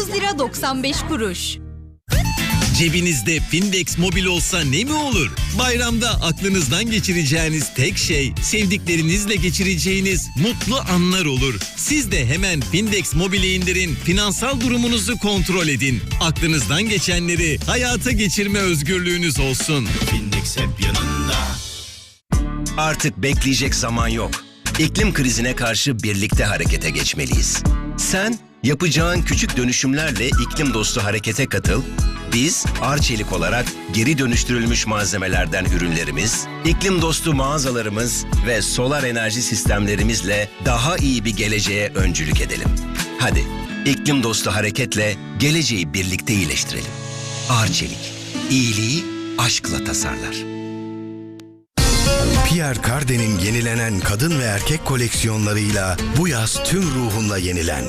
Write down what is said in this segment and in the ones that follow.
9 lira 95 kuruş. Cebinizde Findex mobil olsa ne mi olur? Bayramda aklınızdan geçireceğiniz tek şey sevdiklerinizle geçireceğiniz mutlu anlar olur. Siz de hemen Findex mobili indirin, finansal durumunuzu kontrol edin. Aklınızdan geçenleri hayata geçirme özgürlüğünüz olsun. Findex hep yanında. Artık bekleyecek zaman yok. İklim krizine karşı birlikte harekete geçmeliyiz. Sen yapacağın küçük dönüşümlerle iklim dostu harekete katıl. Biz Arçelik olarak geri dönüştürülmüş malzemelerden ürünlerimiz, iklim dostu mağazalarımız ve solar enerji sistemlerimizle daha iyi bir geleceğe öncülük edelim. Hadi iklim dostu hareketle geleceği birlikte iyileştirelim. Arçelik, iyiliği aşkla tasarlar. Pierre Cardin'in yenilenen kadın ve erkek koleksiyonlarıyla bu yaz tüm ruhunla yenilen.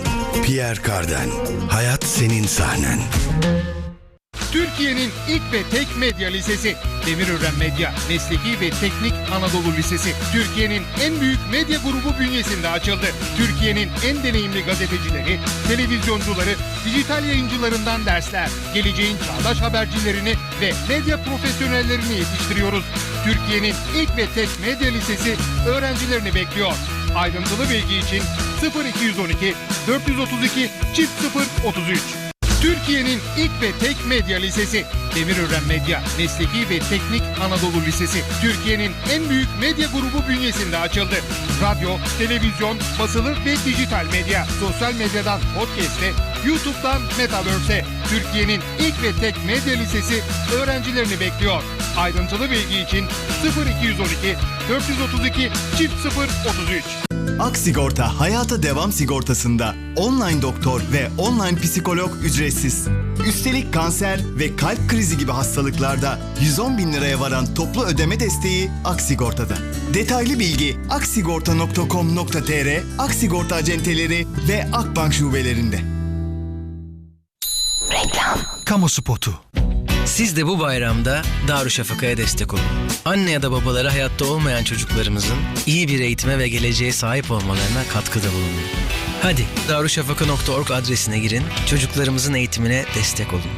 Pierre Cardin, hayat senin sahnen. Türkiye'nin ilk ve tek medya lisesi. Demirören Medya, Mesleki ve Teknik Anadolu Lisesi. Türkiye'nin en büyük medya grubu bünyesinde açıldı. Türkiye'nin en deneyimli gazetecileri, televizyoncuları, dijital yayıncılarından dersler. Geleceğin çağdaş habercilerini ve medya profesyonellerini yetiştiriyoruz. Türkiye'nin ilk ve tek medya lisesi öğrencilerini bekliyor. Ayrıntılı bilgi için 0212 432 çift 033. Türkiye'nin ilk ve tek medya lisesi. Demirören Medya, Mesleki ve Teknik Anadolu Lisesi. Türkiye'nin en büyük medya grubu bünyesinde açıldı. Radyo, televizyon, basılı ve dijital medya. Sosyal medyadan podcast'e, YouTube'dan Metaverse'e. Türkiye'nin ilk ve tek medya lisesi öğrencilerini bekliyor. Ayrıntılı bilgi için 0212 432 çift 033. Aksigorta Hayata Devam Sigortası'nda online doktor ve online psikolog ücretsiz. Üstelik kanser ve kalp krizi gibi hastalıklarda 110 bin liraya varan toplu ödeme desteği Aksigorta'da. Detaylı bilgi aksigorta.com.tr, Aksigorta acenteleri ve Akbank şubelerinde. Kamu spotu. Siz de bu bayramda Darüşşafaka'ya destek olun. Anne ya da babaları hayatta olmayan çocuklarımızın iyi bir eğitime ve geleceğe sahip olmalarına katkıda bulunun. Hadi darüşşafaka.org adresine girin, çocuklarımızın eğitimine destek olun.